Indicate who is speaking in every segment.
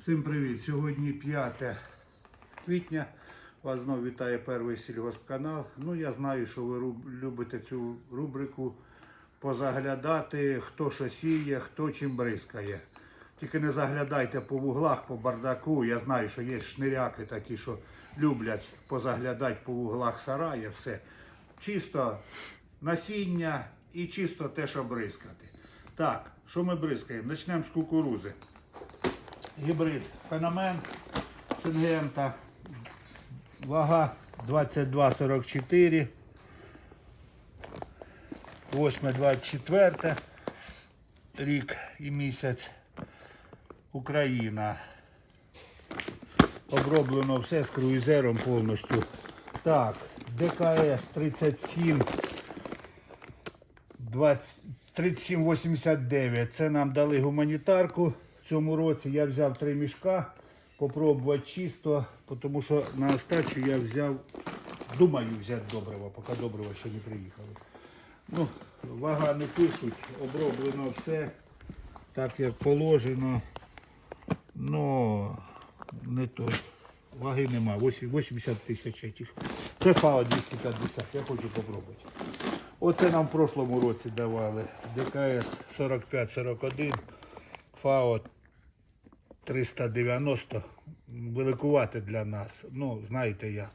Speaker 1: Всім привіт! Сьогодні 5 квітня. Вас знову вітає перший сільгоспканал. Ну, я знаю, що ви любите цю рубрику позаглядати, хто що сіє, хто чим бризкає. Тільки не заглядайте по вуглах, по бардаку. Я знаю, що є шниряки такі, що люблять позаглядати по вуглах сарая, все. Чисто насіння і чисто те, що бризкати. Так, що ми бризкаємо? Почнемо з кукурузи гібрид феномен Сингента. Вага 22,44. 8,24 рік і місяць. Україна. Оброблено все з круїзером повністю. Так, ДКС 37 20 3789. Це нам дали гуманітарку цьому році. Я взяв три мішка, попробувати чисто, тому що на остачу я взяв, думаю взяти добрива, поки добрива ще не приїхали. Ну, вага не пишуть, оброблено все так як положено. Ну, не то. Ваги нема. 80 тисяч этих. Це ФАО 250, я хочу попробувати. Оце нам в прошлому році давали. ДКС 45-41, ФАО 390. Великувати для нас. Ну, знаєте як.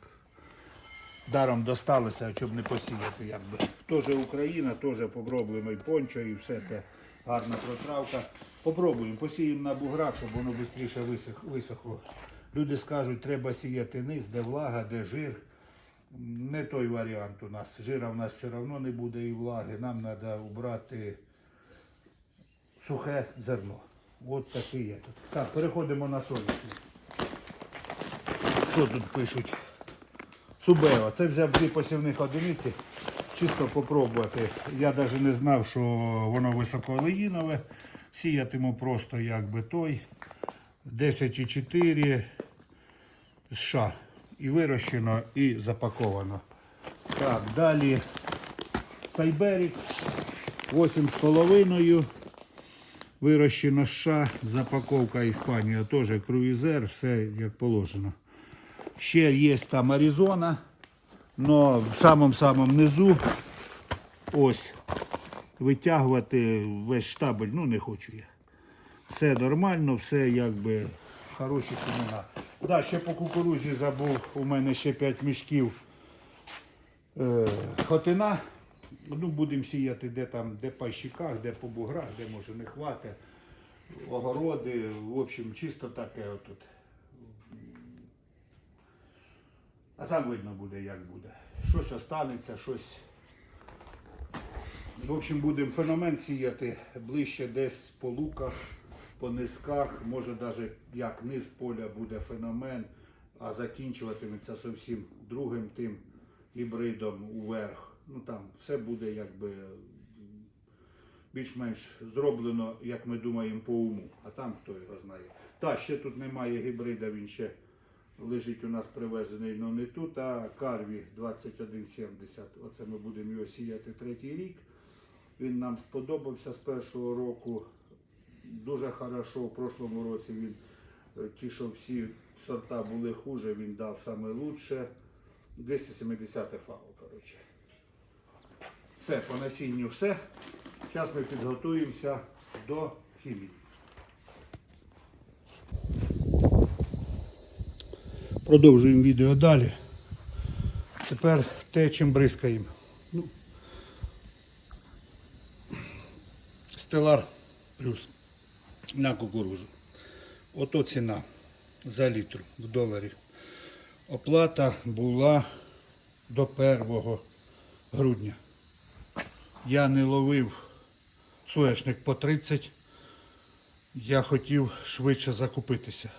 Speaker 1: Даром досталося, щоб не посіяти. якби. Теж Україна, теж поброблено і пончо, і все те гарна протравка. Попробуємо, посіємо на буграх, щоб воно швидше висохло. Люди скажуть, треба сіяти низ, де влага, де жир. Не той варіант у нас. Жира в нас все одно не буде і влаги. Нам треба убрати сухе зерно. От такий є. Так, переходимо на соняшник. Що тут пишуть? Субео. Це взяв дві посівних одиниці. Чисто попробувати. Я навіть не знав, що воно високоолеїнове. Сіятиму просто якби той. 10,4 США. І вирощено, і запаковано. Так, далі Сайберік 8,5. Вирощено США, запаковка Іспанія, теж круїзер, все як положено. Ще є там Аризона, але в самому-самому низу ось витягувати весь штабель, ну не хочу я. Все нормально, все якби хороші семена. Да, ще по кукурузі забув, у мене ще 5 мішків е, хотина. Ну, будемо сіяти де там, де по щиках, де по буграх, де може не хватить. Огороди, в общем, чисто таке отут. А там видно буде, як буде. Щось останеться, щось. В общем, будемо феномен сіяти ближче десь по луках, по низках, може навіть як низ поля буде феномен, а закінчуватиметься зовсім другим тим гібридом уверх. Ну там все буде якби більш-менш зроблено, як ми думаємо, по уму. А там хто його знає. Та, ще тут немає гібрида, він ще лежить у нас привезений, але не тут, а Карві 2170. Оце ми будемо його сіяти третій рік. Він нам сподобався з першого року. Дуже хорошо. В прошлому році він е, ті, що всі сорта були хуже, він дав саме лучше. 270 фау, коротше. Все, по насінню все. Зараз ми підготуємося до хімії. Продовжуємо відео далі. Тепер те, чим бризкаємо. Ну, Стелар плюс на кукурузу. Ото ціна за літр в доларі. Оплата була до 1 грудня. Я не ловив соняшник по 30. Я хотів швидше закупитися,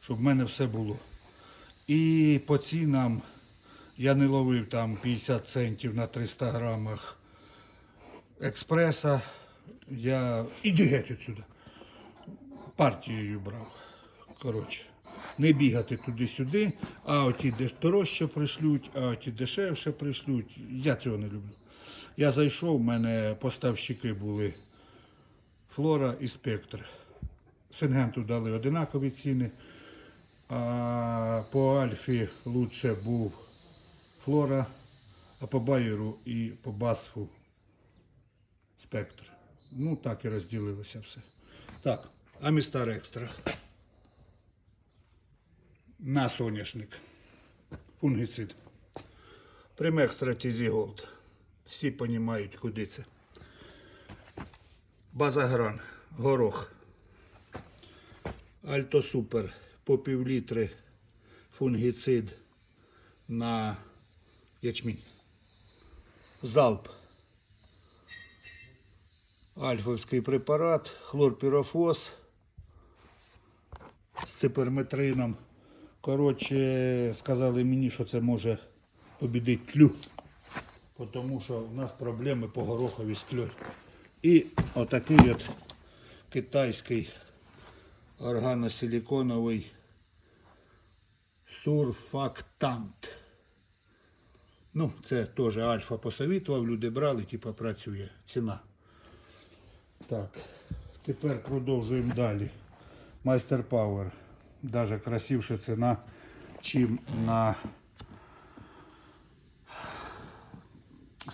Speaker 1: щоб в мене все було. І по цінам я не ловив там 50 центів на 300 грамах експреса. Я іди геть отсюди. Партією брав. Коротше, не бігати туди-сюди, а оті дорожче пришлють, а оті дешевше пришлють. Я цього не люблю. Я зайшов, в мене поставщики були Флора і Спектр. Сингенту дали одинакові ціни. А по Альфі лучше був Флора, а по Байеру і по Басфу спектр. Ну, так і розділилося все. Так, Амістар Екстра. На соняшник. Фунгіцид. Примекстра Тізі Голд. Всі розуміють, куди це. Базагран, горох. Альто Супер по півлітри фунгіцид на ячмінь. Залп. Альфовський препарат, хлорпірофос з циперметрином. Коротше, сказали мені, що це може побідити тлю. Тому що в нас проблеми по горохові з. І отакий от китайський органосиліконовий сурфактант. Ну, це теж альфа посовітував, люди брали, типа працює. Ціна. Так, тепер продовжуємо далі. Майстер Power. Даже красивша ціна, чим на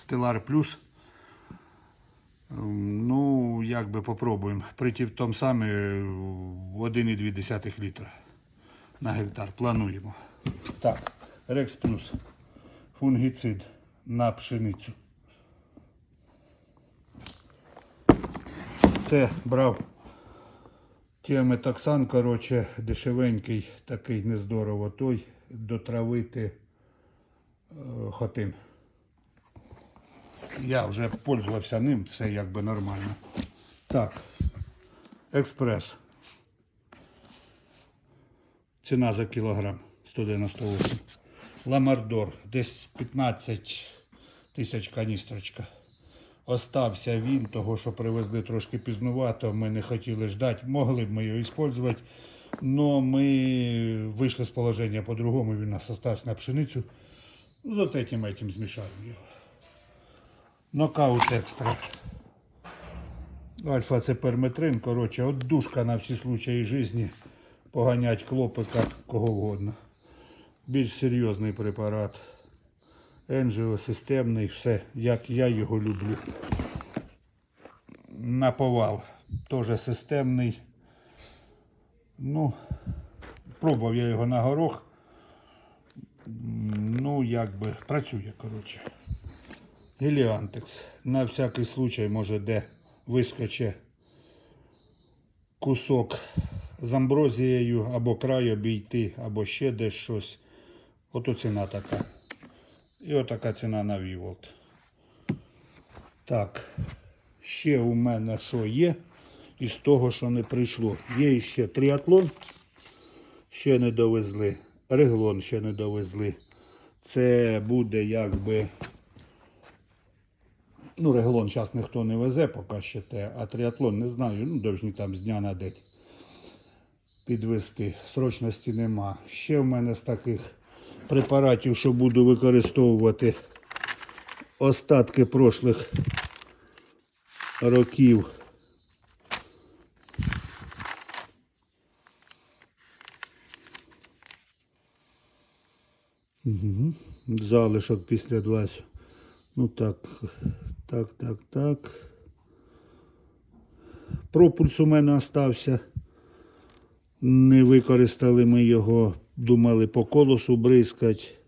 Speaker 1: Stellar Plus. Ем, Ну, як би попробуємо. При тому саме 1,2 літра на гектар. Плануємо. Так, Rex Plus. Фунгіцид на пшеницю. Це брав тіаметоксан, коротше, дешевенький, такий нездорово той, дотравити е, хотин. Я вже пользувався ним, все якби нормально. Так, експрес. Ціна за кілограм 198. Ламардор, десь 15 тисяч каністрочка. Остався він, того, що привезли трошки пізнувато, ми не хотіли ждати, могли б ми його використовувати, але ми вийшли з положення по-другому, він у нас остався на пшеницю. З от этим, этим змішаємо його. Нокаут екстра. Альфа це перметрин, коротше, от душка на всі случаї житті. Поганять клопика кого угодно. Більш серйозний препарат. Енжіосистемний, все, як я його люблю. Наповал. Теж системний. Ну, пробував я його на горох. Ну, якби працює, коротше. Геліантекс. На всякий случай, може, де вискоче кусок з амброзією або край обійти, або ще десь щось. Ото ціна така. І отака ціна на Віволт. Так, ще у мене що є із того, що не прийшло. Є ще тріатлон, ще не довезли. Реглон ще не довезли. Це буде якби. Ну, реглон зараз ніхто не везе, поки ще те, а тріатлон не знаю. Ну, довжні там з дня на день підвести. Срочності нема. Ще в мене з таких препаратів, що буду використовувати остатки прошлих років. Угу. Залишок після 20. Ну так, так, так, так. Пропульс у мене остався. Не використали ми його, думали по колосу бризкать.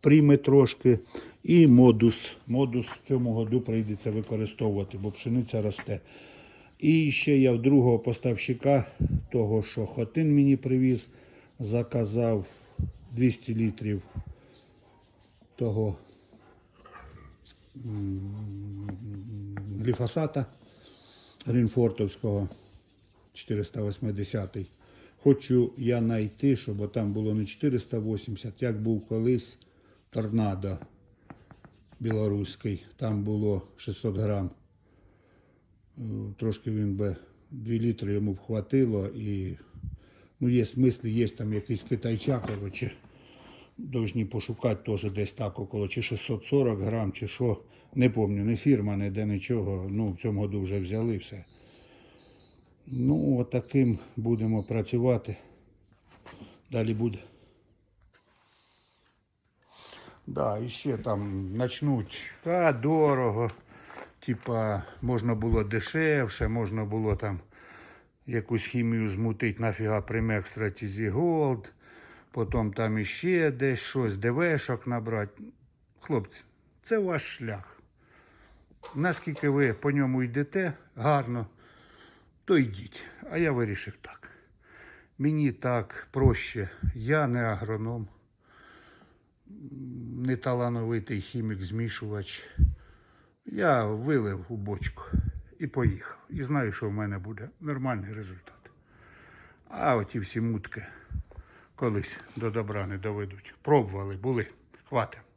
Speaker 1: Прийме трошки. І модус. Модус в цьому году прийдеться використовувати, бо пшениця росте. І ще я в другого поставщика, того, що Хотин мені привіз, заказав 200 літрів того гліфосата Грінфортовського 480. Хочу я знайти, щоб там було не 480, як був колись торнадо білоруський. Там було 600 грам. Е, Трошки він би 2 літри йому б хватило і ну, є смисл, є там якийсь китайча, коротше. Должні пошукати теж десь так около чи 640 грам, чи що. Не пам'ятаю, не фірма, ніде нічого. Ну, в цьому году вже взяли все. Ну, отаким будемо працювати. Далі буде. Да, і ще там почнуть, а дорого. Типа, можна було дешевше, можна було там якусь хімію змутити, нафіга Примекс Стратізі Голд, потім там іще десь щось, ДВшок набрати. Хлопці, це ваш шлях. Наскільки ви по ньому йдете гарно, то йдіть. А я вирішив так. Мені так проще. Я не агроном, не талановитий хімік-змішувач. Я вилив у бочку і поїхав. І знаю, що в мене буде нормальний результат. А оті всі мутки колись до добра не доведуть. Пробували, були. Хватить.